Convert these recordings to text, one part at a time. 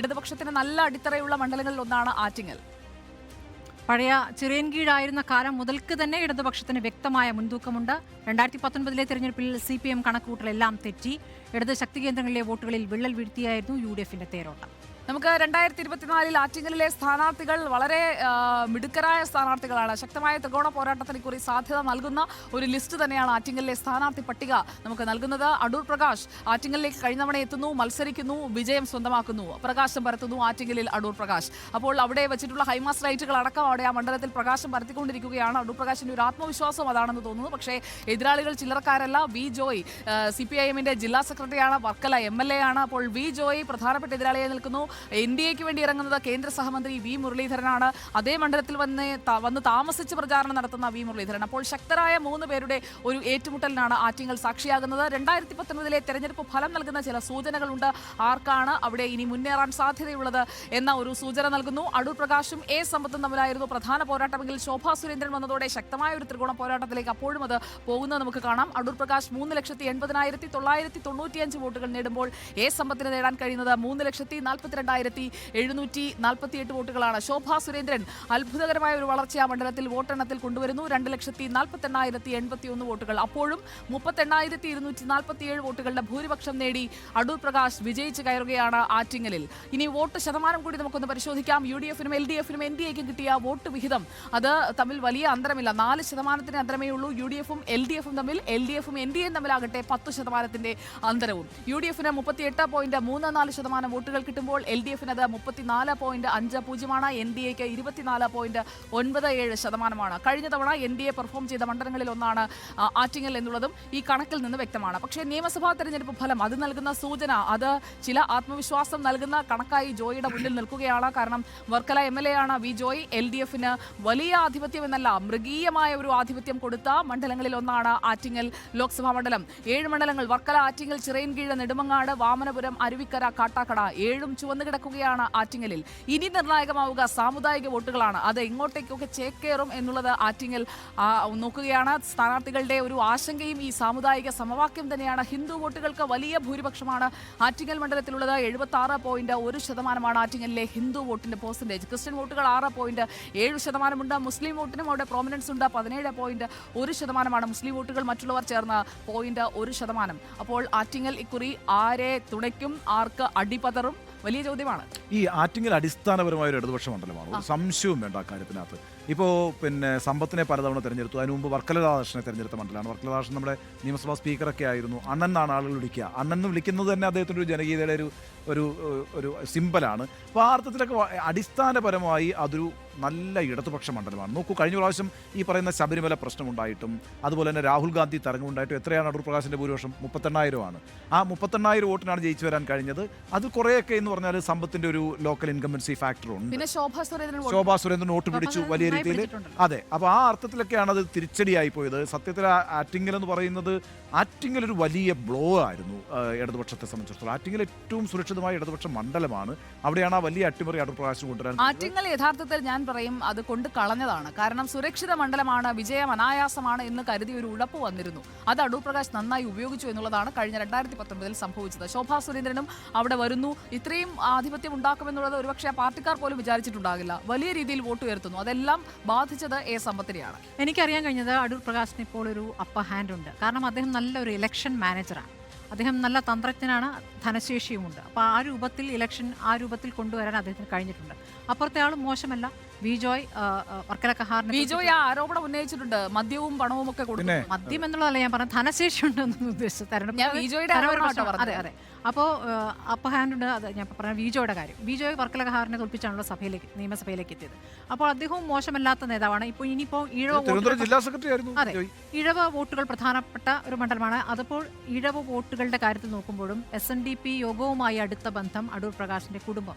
ഇടതുപക്ഷത്തിന് നല്ല അടിത്തറയുള്ള മണ്ഡലങ്ങളിൽ ഒന്നാണ് ആറ്റിങ്ങൽ. പഴയ ചിറയൻകീഴായിരുന്ന കാലം മുതൽക്ക് തന്നെ ഇടതുപക്ഷത്തിന് വ്യക്തമായ മുൻതൂക്കമുണ്ട്. രണ്ടായിരത്തി പത്തൊൻപതിലെ തെരഞ്ഞെടുപ്പിൽ സി പി എം കണക്കുകൂട്ടലെല്ലാം തെറ്റി. ഇടത് ശക്തി കേന്ദ്രങ്ങളിലെ വോട്ടുകളിൽ വിള്ളൽ വീഴ്ത്തിയായിരുന്നു യു ഡി എഫിന്റെ തേരോട്ടം. നമുക്ക് രണ്ടായിരത്തി ഇരുപത്തിനാലിൽ ആറ്റിങ്ങലിലെ സ്ഥാനാർത്ഥികൾ വളരെ മിടുക്കരായ സ്ഥാനാർത്ഥികളാണ്. ശക്തമായ ത്രികോണ പോരാട്ടത്തിന് കുറി സാധ്യത നൽകുന്ന ഒരു ലിസ്റ്റ് തന്നെയാണ് ആറ്റിങ്ങലിലെ സ്ഥാനാർത്ഥി പട്ടിക നമുക്ക് നൽകുന്നത്. അടൂർ പ്രകാശ് ആറ്റിങ്ങലിലേക്ക് കഴിഞ്ഞ തവണ എത്തുന്നു മത്സരിക്കുന്നു വിജയം സ്വന്തമാക്കുന്നു. പ്രകാശം പരത്തുന്നു ആറ്റിങ്ങലിൽ അടൂർ പ്രകാശ്. അപ്പോൾ അവിടെ വെച്ചിട്ടുള്ള ഹൈമാസ് റൈറ്റുകൾ അടക്കം അവിടെ ആ മണ്ഡലത്തിൽ പ്രകാശം പരത്തിക്കൊണ്ടിരിക്കുകയാണ്. അടൂർ പ്രകാശിന്റെ ഒരു ആത്മവിശ്വാസം അതാണെന്ന് തോന്നുന്നു. പക്ഷേ എതിരാളികൾ ചില്ലറക്കാരല്ല. V Joy C P I എമ്മിന്റെ ജില്ലാ സെക്രട്ടറിയാണ്. വർക്കല എം എൽ എ ആണ്. അപ്പോൾ വി ജോയ് പ്രധാനപ്പെട്ട എതിരാളിയായി നിൽക്കുന്നു. എൻ ഡി എക്ക് വേണ്ടി ഇറങ്ങുന്നത് കേന്ദ്ര സഹമന്ത്രി വി മുരളീധരനാണ്. അതേ മണ്ഡലത്തിൽ വന്ന് വന്ന് താമസിച്ച് പ്രചാരണം നടത്തുന്ന വി മുരളീധരൻ. അപ്പോൾ ശക്തരായ മൂന്ന് പേരുടെ ഒരു ഏറ്റുമുട്ടലിനാണ് ആറ്റിങ്ങൽ സാക്ഷിയാകുന്നത്. രണ്ടായിരത്തി പത്തൊൻപതിലെ തെരഞ്ഞെടുപ്പ് ഫലം നൽകുന്ന ചില സൂചനകളുണ്ട്. ആർക്കാണ് അവിടെ ഇനി മുന്നേറാൻ സാധ്യതയുള്ളത് എന്ന ഒരു സൂചന നൽകുന്നു. അടൂർ പ്രകാശും എ സമ്പത്തും തമ്മിലായിരുന്നു പ്രധാന പോരാട്ടമെങ്കിൽ ശോഭാ സുരേന്ദ്രൻ വന്നതോടെ ശക്തമായ ഒരു ത്രികോണ പോരാട്ടത്തിലേക്ക് അപ്പോഴും അത് പോകുന്നത് നമുക്ക് കാണാം. അടൂർ പ്രകാശ് മൂന്ന് ലക്ഷത്തി എൺപതിനായിരത്തി തൊള്ളായിരത്തി തൊണ്ണൂറ്റിയഞ്ച് വോട്ടുകൾ നേടുമ്പോൾ എ സമ്പത്തിന് നേടാൻ കഴിയുന്നത് മൂന്ന് ലക്ഷത്തി നാൽപ്പത്തിരണ്ടായിരത്തി എഴുന്നൂറ്റി നാൽപ്പത്തിയെട്ട് വോട്ടുകളാണ്. ശോഭാ സുരേന്ദ്രൻ അത്ഭുതകരമായ ഒരു വളർച്ച ആ മണ്ഡലത്തിൽ വോട്ടെണ്ണത്തിൽ കൊണ്ടുവരുന്നു. രണ്ട് ലക്ഷത്തി നാൽപ്പത്തെണ്ണായിരത്തി എൺപത്തി ഒന്ന് വോട്ടുകൾ. അപ്പോഴും മുപ്പത്തെണ്ണായിരത്തി ഇരുന്നൂറ്റി നാൽപ്പത്തിയേഴ് വോട്ടുകളുടെ ഭൂരിപക്ഷം നേടി അടൂർ പ്രകാശ് വിജയിച്ച് കയറുകയാണ് ആറ്റിങ്ങലിൽ ഇനി വോട്ട് ശതമാനം കൂടി നമുക്കൊന്ന് പരിശോധിക്കാം. യു ഡി എഫിനും എൽ ഡി എഫിനും എൻ ഡി എക്കും കിട്ടിയ വോട്ട് വിഹിതം. അത് തമ്മിൽ വലിയ അന്തരമില്ല. നാല് ശതമാനത്തിന് അന്തരമേ ഉള്ളൂ. യു ഡി എഫും എൽ ഡി എഫും തമ്മിൽ എൽ ഡി എഫും എൻ ഡി എയും തമ്മിലാകട്ടെ പത്ത് ശതമാനത്തിന്റെ അന്തരവും. യു ഡി എഫിന് മുപ്പത്തിയെട്ട് പോയിന്റ് മൂന്ന് നാല് ശതമാനം വോട്ടുകൾ കിട്ടുമ്പോൾ ഡി എഫിനത് മുപ്പത്തിനാല് പോയിന്റ് അഞ്ച് പൂജ്യമാണ്. എൻ ഡി എക്ക് ഇരുപത്തിനാല് പോയിന്റ് ഒൻപത് ഏഴ് ശതമാനമാണ്. കഴിഞ്ഞ തവണ എൻ ഡി എ പെർഫോം ചെയ്ത മണ്ഡലങ്ങളിൽ ഒന്നാണ് ആറ്റിങ്ങൽ എന്നുള്ളതും ഈ കണക്കിൽ നിന്ന് വ്യക്തമാണ്. പക്ഷേ നിയമസഭാ തെരഞ്ഞെടുപ്പ് ഫലം അത് നൽകുന്ന സൂചന അത് ചില ആത്മവിശ്വാസം നൽകുന്ന കണക്കായി ജോയിയുടെ മുന്നിൽ നിൽക്കുകയാണ്. കാരണം വർക്കല എം എൽ എ ആണ് വി ജോയ് എൽ ഡി എഫിന് വലിയ ആധിപത്യം എന്നല്ല മൃഗീയമായ ഒരു ആധിപത്യം കൊടുത്ത മണ്ഡലങ്ങളിൽ ഒന്നാണ് ആറ്റിങ്ങൽ ലോക്സഭാ മണ്ഡലം. ഏഴ് മണ്ഡലങ്ങൾ വർക്കല ആറ്റിങ്ങൽ ചിറയൻകീഴ് നെടുമങ്ങാട് വാമനപുരം അരുവിക്കര കാട്ടാക്കട ഏഴും ചുവന്നു കിടക്കുകയാണ് ആറ്റിങ്ങലിൽ. ഇനി നിർണായകമാവുക സാമുദായിക വോട്ടുകളാണ്. അത് എങ്ങോട്ടേക്കൊക്കെ ചേക്കേറും എന്നുള്ളത് ആറ്റിങ്ങൽ നോക്കുകയാണ്. സ്ഥാനാർത്ഥികളുടെ ഒരു ആശങ്കയും ഈ സാമുദായിക സമവാക്യം തന്നെയാണ്. ഹിന്ദു വോട്ടുകൾക്ക് വലിയ ഭൂരിപക്ഷമാണ് ആറ്റിങ്ങൽ മണ്ഡലത്തിലുള്ളത്. എഴുപത്തി ആറ് പോയിന്റ് ഒരു ശതമാനമാണ് ആറ്റിങ്ങലിലെ ഹിന്ദു വോട്ടിന്റെ പെർസെന്റേജ് ക്രിസ്ത്യൻ വോട്ടുകൾ ആറ് പോയിന്റ് ഏഴ് ശതമാനമുണ്ട്. മുസ്ലിം വോട്ടിനും അവിടെ പ്രോമിനൻസ് ഉണ്ട്. പതിനേഴ് പോയിന്റ് ഒരു ശതമാനമാണ് മുസ്ലിം വോട്ടുകൾ. മറ്റുള്ളവർ ചേർന്ന് പോയിന്റ് ഒരു ശതമാനം. അപ്പോൾ ആറ്റിങ്ങൽ ഇക്കുറി ആരെ തുണയ്ക്കും? ആർക്ക് അടിപതറും? വലിയ ചോദ്യമാണ്. ഈ ആറ്റിങ്ങൽ അടിസ്ഥാനപരമായ ഒരു ഇടതുപക്ഷ മണ്ഡലമാണ് ഒരു സംശയവും വേണ്ട ആ കാര്യത്തിനകത്ത്. ഇപ്പോൾ പിന്നെ സമ്പത്തിനെ പലതവണ തിരഞ്ഞെടുത്തു. അതിന് മുമ്പ് വർക്കല രാധാകൃഷ്ണനെ തിരഞ്ഞെടുത്ത മണ്ഡലമാണ്. വർക്കല രാധാകൃഷ്ണൻ നമ്മുടെ നിയമസഭാ സ്പീക്കറൊക്കെ ആയിരുന്നു. അണ്ണൻ എന്നാണ് ആളുകൾ വിളിക്കുക. അണ്ണൻ എന്ന് വിളിക്കുന്നത് തന്നെ അദ്ദേഹത്തിന്റെ ഒരു ജനകീയതയുടെ ഒരു ഒരു ഒരു സിമ്പലാണ് അപ്പോൾ ആ അർത്ഥത്തിലൊക്കെ അടിസ്ഥാനപരമായി അതൊരു നല്ല ഇടതുപക്ഷ മണ്ഡലമാണ്. നോക്കൂ കഴിഞ്ഞ പ്രാവശ്യം ഈ പറയുന്ന ശബരിമല പ്രശ്നമുണ്ടായിട്ടും അതുപോലെ തന്നെ രാഹുൽ ഗാന്ധി തരംഗമുണ്ടായിട്ടും എത്രയാണ് അടൂർ പ്രകാശിന്റെ ഭൂരിപക്ഷം? മുപ്പത്തെണ്ണായിരം ആണ്. ആ മുപ്പത്തെണ്ണായിരം വോട്ടിനാണ് ജയിച്ചു വരാൻ കഴിഞ്ഞത്. അത് കുറേയൊക്കെ എന്ന് പറഞ്ഞാൽ സമ്പത്തിന്റെ ഒരു ലോക്കൽ ഇൻകംബൻസി ഉണ്ട്. പിന്നെ ശോഭ സുരേന്ദ്രൻ വോട്ട് പിടിച്ചു വലിയ രീതിയിൽ അതെ അപ്പോൾ ആ അർത്ഥത്തിലൊക്കെയാണ് അത് തിരിച്ചടിയായി പോയത്. സത്യത്തിൽ ആറ്റിങ്ങൽ എന്ന് പറയുന്നത് ആറ്റിങ്ങൽ ഒരു വലിയ ബ്ലോ ആയിരുന്നു ഇടതുപക്ഷത്തെ സംബന്ധിച്ചിടത്തോളം. ആറ്റിങ്ങൽ ഏറ്റവും സുരക്ഷിതമായ ഇടതുപക്ഷ മണ്ഡലമാണ്. അവിടെയാണ് ആ വലിയ അട്ടിമറി അടൂർ പ്രകാശം കൊണ്ടുവരാൻ ആറ്റിങ്ങൽ യഥാർത്ഥത്തിൽ ഞാൻ പറയും അത് കൊണ്ട് കളഞ്ഞതാണ്. കാരണം സുരക്ഷിത മണ്ഡലമാണ് വിജയം അനായാസമാണ് എന്ന് കരുതി ഒരു ഉഴപ്പ് വന്നിരുന്നു. അത് അടൂർ പ്രകാശ് നന്നായി ഉപയോഗിച്ചു എന്നുള്ളതാണ് കഴിഞ്ഞ രണ്ടായിരത്തി പത്തൊമ്പതിൽ സംഭവിച്ചത്. ശോഭാ സുരേന്ദ്രനും അവിടെ വരുന്നു. ഇത്രയും ആധിപത്യം ഉണ്ടാക്കുമെന്നുള്ളത് ഒരുപക്ഷെ പാർട്ടിക്കാർ പോലും വിചാരിച്ചിട്ടുണ്ടാകില്ല. വലിയ രീതിയിൽ വോട്ട് ഉയർത്തുന്നു. അതെല്ലാം ബാധിച്ചത് എ സമ്പത്തിനെയാണ്. എനിക്കറിയാൻ കഴിഞ്ഞത് അടൂർ പ്രകാശിന് ഇപ്പോൾ ഒരു അപ്പർ ഹാൻഡ് ഉണ്ട്. കാരണം അദ്ദേഹം നല്ലൊരു ഇലക്ഷൻ മാനേജറാണ് അദ്ദേഹം നല്ല തന്ത്രജ്ഞനാണ് ധനശേഷിയുമുണ്ട്. അപ്പോൾ ആ രൂപത്തിൽ ഇലക്ഷൻ ആ രൂപത്തിൽ കൊണ്ടുവരാൻ അദ്ദേഹത്തിന് കഴിഞ്ഞിട്ടുണ്ട്. അപ്പുറത്തെ ആളും മോശമല്ല. വി ജോയ് ആ, ആ, വർക്കല കഹാറിനെ വിജോയ് ആ ആരോപണം ഉന്നയിച്ചിട്ടുണ്ട്. മദ്യവും പണവും ഒക്കെ കൊടുക്കും മദ്യം എന്നുള്ളതല്ല ഞാൻ പറഞ്ഞത് ധനശേഷി ഉണ്ടെന്ന് ഉദ്ദേശിച്ചത്. തരണം. ഞാൻ ധനപരമായ അതെ അതെ. അപ്പോൾ അപ്പർ ഹാൻഡ് ഉണ്ട്. അത് ഞാൻ പറഞ്ഞ ബിജോയുടെ കാര്യം. ബിജോയ് വർക്കല കഹാറിനെ തോൽപ്പിച്ചാണല്ലോ സഭയിലേക്ക് നിയമസഭയിലേക്ക് എത്തിയത്. അപ്പോൾ അദ്ദേഹവും മോശമല്ലാത്ത നേതാവാണ്. ഇപ്പോൾ ഇനിയിപ്പോൾ തിരുവനന്തപുരം ജില്ലാ സെക്രട്ടറി ആയിരുന്നു അതെ. ഇഴവ വോട്ടുകൾ പ്രധാനപ്പെട്ട ഒരു മണ്ഡലമാണ്. അതപ്പോൾ ഇഴവ വോട്ടുകളുടെ കാര്യത്തിൽ നോക്കുമ്പോഴും എസ് എൻ ഡി പി യോഗവുമായി അടുത്ത ബന്ധം അടൂർ പ്രകാശിന്റെ കുടുംബം.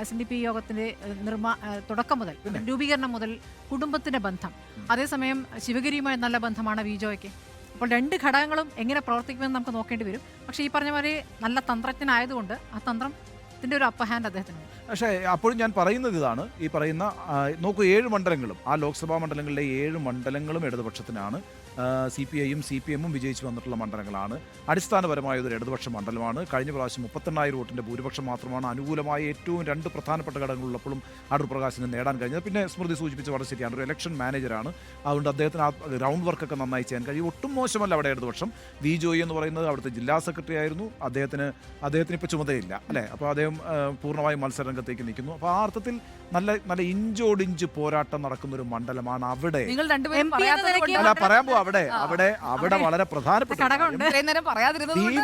എസ് എൻ ഡി പി യോഗത്തിന്റെ നിർമ്മാ തുടക്കം മുതൽ രൂപീകരണം മുതൽ കുടുംബത്തിന്റെ ബന്ധം. അതേസമയം ശിവഗിരിയുമായി നല്ല ബന്ധമാണ് വിജോയ്ക്ക്. അപ്പോൾ രണ്ട് ഘടകങ്ങളും എങ്ങനെ പ്രവർത്തിക്കുമെന്ന് നമുക്ക് നോക്കേണ്ടി വരും. പക്ഷേ ഈ പറഞ്ഞ പോലെ നല്ല തന്ത്രജ്ഞനായതുകൊണ്ട് ആ തന്ത്രം തന്ത്രത്തിന്റെ ഒരു അപ്പഹാൻഡ് അദ്ദേഹത്തിന് പക്ഷേ അപ്പോഴും ഞാൻ പറയുന്നത് ഇതാണ്. ഈ പറയുന്ന നോക്കൂ ഏഴ് മണ്ഡലങ്ങളും ആ ലോക്സഭാ മണ്ഡലങ്ങളിലെ ഏഴ് മണ്ഡലങ്ങളും ഇടതുപക്ഷത്തിനാണ്. സി പി ഐയും സി പി എമ്മും വിജയിച്ചു വന്നിട്ടുള്ള മണ്ഡലങ്ങളാണ്. അടിസ്ഥാനപരമായ ഒരു ഇടതുപക്ഷ മണ്ഡലമാണ്. കഴിഞ്ഞ പ്രാവശ്യം മുപ്പത്തെണ്ണായിരം വോട്ടിന്റെ ഭൂരിപക്ഷം മാത്രമാണ് അനുകൂലമായ ഏറ്റവും രണ്ട് പ്രധാനപ്പെട്ട ഘടകങ്ങളുള്ളപ്പോഴും അടൂർ പ്രകാശിന് നേടാൻ കഴിഞ്ഞത്. പിന്നെ സ്മൃതി സൂചിപ്പിച്ച വളരെ ശരിയാണ് ഒരു ഇലക്ഷൻ മാനേജറാണ് അതുകൊണ്ട് അദ്ദേഹത്തിന് ആ ഗ്രൗണ്ട് വർക്കൊക്കെ നന്നായി ചെയ്യാൻ കഴിയും. ഒട്ടും മോശമല്ല അവിടെ ഇടതുപക്ഷം. വി ജോയി എന്ന് പറയുന്നത് അവിടുത്തെ ജില്ലാ സെക്രട്ടറി ആയിരുന്നു. അദ്ദേഹത്തിന് അദ്ദേഹത്തിന് ഇപ്പോൾ ചുമതലയില്ല അല്ലേ? അപ്പോൾ അദ്ദേഹം പൂർണമായും മത്സരരംഗത്തേക്ക് നിൽക്കുന്നു. അപ്പോൾ ആ അർത്ഥത്തിൽ നല്ല നല്ല ഇഞ്ചോടിഞ്ച് പോരാട്ടം നടക്കുന്ന ഒരു മണ്ഡലമാണ് അവിടെ. അല്ല പറയാൻ പോവാ. അവിടെ അവിടെ അവിടെ വളരെ പ്രധാനപ്പെട്ട കൊണ്ട്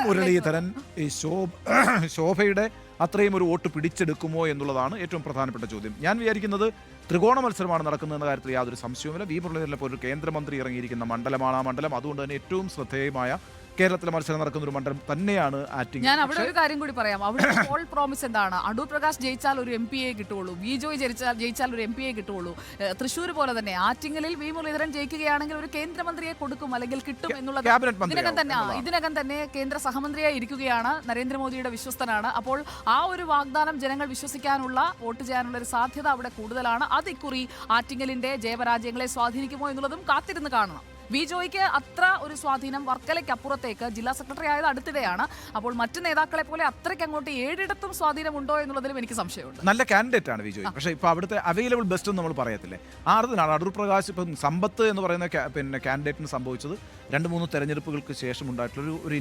മുരളീധരൻ ഈ ശോഭ ശോഭയുടെ അത്രയും ഒരു വോട്ട് പിടിച്ചെടുക്കുമോ എന്നുള്ളതാണ് ഏറ്റവും പ്രധാനപ്പെട്ട ചോദ്യം. ഞാൻ വിചാരിക്കുന്നത് ത്രികോണ മത്സരമാണ് നടക്കുന്നതെന്ന കാര്യത്തിൽ യാതൊരു സംശയവുമില്ല. വി മുരളീധരനെ പോലെ ഒരു കേന്ദ്രമന്ത്രി ഇറങ്ങിയിരിക്കുന്ന മണ്ഡലമാണ് ആ മണ്ഡലം. അതുകൊണ്ട് തന്നെ ഏറ്റവും ശ്രദ്ധേയമായ കേരളത്തിലെ മത്സരം നടക്കുന്ന ഒരു മണ്ഡലം തന്നെയാണ് ആറ്റിങ് ഞാൻ അവിടെ ഒരു കാര്യം കൂടി പറയാം. അവിടെ പോൾ പ്രോമിസ് എന്താണ്? അടൂർ പ്രകാശ് ജയിച്ചാൽ ഒരു എം പി എ കിട്ടുള്ളൂ വി ജോയ് ജയിച്ചാൽ ജയിച്ചാൽ ഒരു എം പി എ കിട്ടുള്ളൂ തൃശ്ശൂർ പോലെ തന്നെ ആറ്റിങ്ങലിൽ വി മുരളീധരൻ ജയിക്കുകയാണെങ്കിൽ ഒരു കേന്ദ്രമന്ത്രിയെ കൊടുക്കും അല്ലെങ്കിൽ കിട്ടും എന്നുള്ളത് ഇതിനകം തന്നെ ഇതിനകം തന്നെ കേന്ദ്ര സഹമന്ത്രിയായി ഇരിക്കുകയാണ് നരേന്ദ്രമോദിയുടെ വിശ്വസ്തനാണ്. അപ്പോൾ ആ ഒരു വാഗ്ദാനം ജനങ്ങൾ വിശ്വസിക്കാനുള്ള വോട്ട് ചെയ്യാനുള്ള ഒരു സാധ്യത അവിടെ കൂടുതലാണ്. അത് ഇക്കുറി ആറ്റിങ്ങലിന്റെ ജയപരാജയങ്ങളെ സ്വാധീനിക്കുമോ എന്നുള്ളതും കാത്തിരുന്ന് കാണണം. വി ജോയ്ക്ക് അത്ര ഒരു സ്വാധീനം വർക്കലയ്ക്ക് അപ്പുറത്തേക്ക് ജില്ലാ സെക്രട്ടറി ആയത് അടുത്തിടെയാണ്. അപ്പോൾ മറ്റ് നേതാക്കളെ പോലെ അത്രയ്ക്ക് അങ്ങോട്ട് ഏഴിടത്തും സ്വാധീനമുണ്ടോ എന്നുള്ളതിലും എനിക്ക് സംശയമുണ്ട്. നല്ല കാൻഡിഡേറ്റ് ആണ് വിജയ് പക്ഷേ ഇപ്പോൾ അവിടുത്തെ അവൈലബിൾ ബെസ്റ്റ് നമ്മൾ പറയത്തില്ലേ. ആ അർത്ഥത്തിലാണ് അടൂർ പ്രകാശ് ഇപ്പം സമ്പത്ത് എന്ന് പറയുന്ന പിന്നെ കാൻഡിഡേറ്റിന് സംഭവിച്ചത് രണ്ട് മൂന്ന് തെരഞ്ഞെടുപ്പുകൾക്ക് ശേഷം ഉണ്ടായിട്ടുള്ള ഒരു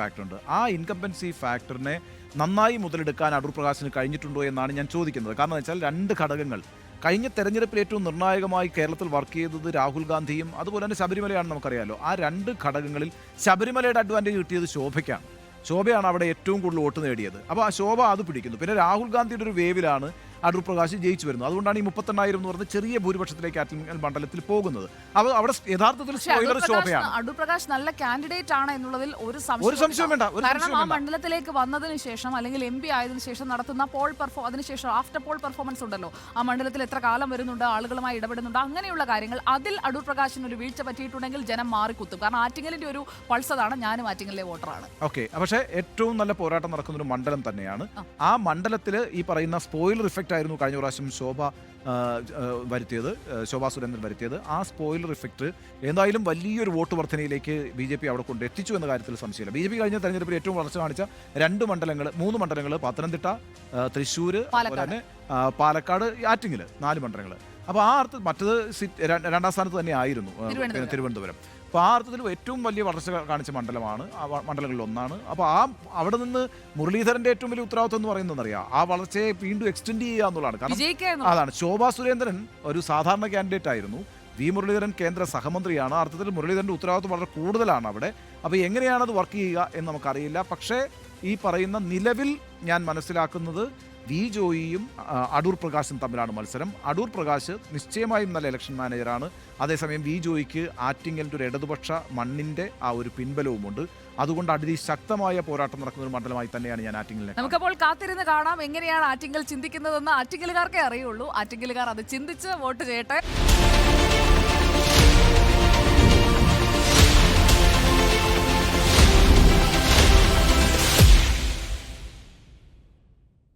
ഫാക്ടർ ഉണ്ട്. ആ ഇൻകമ്പൻസി ഫാക്ടറിനെ നന്നായി മുതലെടുക്കാൻ അടൂർ പ്രകാശിന് കഴിഞ്ഞിട്ടുണ്ടോ എന്നാണ് ഞാൻ ചോദിക്കുന്നത്. കാരണം എന്ന് വെച്ചാൽ രണ്ട് ഘടകങ്ങൾ കഴിഞ്ഞ തെരഞ്ഞെടുപ്പിൽ ഏറ്റവും നിർണായകമായി കേരളത്തിൽ വർക്ക് ചെയ്തത് രാഹുൽ ഗാന്ധിയും അതുപോലെ തന്നെ ശബരിമലയാണ് നമുക്കറിയാലോ. ആ രണ്ട് ഘടകങ്ങളിൽ ശബരിമലയുടെ അഡ്വാന്റേജ് കിട്ടിയത് ശോഭയ്ക്കാണ്. ശോഭയാണ് അവിടെ ഏറ്റവും കൂടുതൽ വോട്ട് നേടിയത്. അപ്പോൾ ആ ശോഭ അത് പിടിക്കുന്നു. പിന്നെ രാഹുൽ ഗാന്ധിയുടെ ഒരു വേവിലാണ് അടൂർ പ്രകാശ് ജയിച്ചു വരുന്നത് അതുകൊണ്ടാണ് ഈ മുപ്പത്തെണ്ണായിരം എന്ന് പറഞ്ഞ ചെറിയ ഭൂരിപക്ഷത്തിലേക്ക് ആറ്റിങ്ങൽ മണ്ഡലത്തിൽ പോകുന്നത്. അപ്പോൾ അവിടെ യഥാർത്ഥത്തിൽ സ്പോയിലർ ശോഭയാണ്. അടൂർ പ്രകാശ് നല്ല കാൻഡിഡേറ്റ് ആണ് എന്നുള്ളതിൽ ഒരു സംശയം വേണ്ട കാരണം ആ മണ്ഡലത്തിലേക്ക് വന്നതിന് ശേഷം അല്ലെങ്കിൽ എം പി ആയതിനു ശേഷം നടത്തുന്ന പോൾ പെർഫോ അതിനുശേഷം ആഫ്റ്റർ പോൾ പെർഫോമൻസ് ഉണ്ടല്ലോ. ആ മണ്ഡലത്തിൽ എത്ര കാലം വരുന്നുണ്ട് ആളുകളുമായി ഇടപെടുന്നുണ്ട് അങ്ങനെയുള്ള കാര്യങ്ങൾ. അതിൽ അടൂർ പ്രകാശിന് ഒരു വീഴ്ച പറ്റിയിട്ടുണ്ടെങ്കിൽ ജനം മാറിക്കുത്തും. കാരണം ആറ്റിങ്ങലിന്റെ ഒരു പൾസതാണ് ഞാനും ആറ്റിങ്ങലിലെ വോട്ടറാണ് ഓക്കെ പക്ഷേ ഏറ്റവും നല്ല പോരാട്ടം നടക്കുന്ന ഒരു മണ്ഡലം തന്നെയാണ്. ആ. ആ മണ്ഡലത്തിൽ ഈ പറയുന്ന സ്പോയിലർ ഇഫക്റ്റ് ആയിരുന്നു കഴിഞ്ഞ പ്രാവശ്യം ശോഭ വരുത്തിയത് ശോഭാ സുരേന്ദ്രൻ വരുത്തിയത് ആ സ്പോയിലർ ഇഫക്റ്റ് എന്തായാലും വലിയൊരു വോട്ട് വർധനയിലേക്ക് ബി ജെ പി അവിടെ കൊണ്ട് എത്തിച്ചു എന്ന കാര്യത്തിൽ സംശയമില്ല ബി ജെ പി കഴിഞ്ഞ തെരഞ്ഞെടുപ്പിൽ ഏറ്റവും വളർച്ച കാണിച്ച രണ്ട് മണ്ഡലങ്ങൾ മൂന്ന് മണ്ഡലങ്ങൾ പത്തനംതിട്ട തൃശ്ശൂർ അതുപോലെ പാലക്കാട്. തന്നെ പാലക്കാട് ആറ്റിങ്ങൽ നാല് മണ്ഡലങ്ങൾ അപ്പോൾ ആ അർത്ഥം മറ്റത് സിറ്റ് രണ്ടാം സ്ഥാനത്ത് തന്നെ ആയിരുന്നു തിരുവനന്തപുരം. അപ്പോൾ ആ അർത്ഥത്തിൽ ഏറ്റവും വലിയ വളർച്ച കാണിച്ച മണ്ഡലമാണ് ആ മണ്ഡലങ്ങളിൽ ഒന്നാണ് അപ്പോൾ ആ അവിടെ നിന്ന് മുരളീധരന്റെ ഏറ്റവും വലിയ ഉത്തരവാദിത്വം എന്ന് പറയുന്നത് അറിയാം ആ വളർച്ചയെ വീണ്ടും എക്സ്റ്റെൻഡ് ചെയ്യുക എന്നുള്ളതാണ്. കാരണം അതാണ്. ശോഭാ സുരേന്ദ്രൻ ഒരു സാധാരണ കാൻഡിഡേറ്റ് ആയിരുന്നു. വി മുരളീധരൻ കേന്ദ്ര സഹമന്ത്രിയാണ്. അർത്ഥത്തിൽ മുരളീധരന്റെ ഉത്തരവാദിത്വം വളരെ കൂടുതലാണ് അവിടെ. അപ്പോൾ എങ്ങനെയാണ് അത് വർക്ക് ചെയ്യുക എന്ന് നമുക്കറിയില്ല. പക്ഷേ ഈ പറയുന്ന നിലവിൽ ഞാൻ മനസ്സിലാക്കുന്നത് വി ജോയിയും അടൂർ പ്രകാശും തമ്മിലാണ് മത്സരം. അടൂർ പ്രകാശ് നിശ്ചയമായും നല്ല ഇലക്ഷൻ മാനേജറാണ് അതേസമയം വി ജോയിക്ക് ആറ്റിങ്ങലിന്റെ ഒരു ഇടതുപക്ഷ മണ്ണിന്റെ ആ ഒരു പിൻബലവുമുണ്ട്. അതുകൊണ്ട് അതിശക്തമായ പോരാട്ടം നടക്കുന്ന ഒരു മണ്ഡലമായി തന്നെയാണ് ഞാൻ ആറ്റിങ്ങലിനെ. നമുക്കപ്പോൾ കാത്തിരുന്ന് കാണാം എങ്ങനെയാണ് ആറ്റിങ്ങൽ ചിന്തിക്കുന്നതെന്ന് ആറ്റിങ്ങലുകാർക്കേ അറിയുള്ളൂ. ആറ്റിങ്ങലുകാർ അത് ചിന്തിച്ച് വോട്ട് ചെയ്യട്ടെ.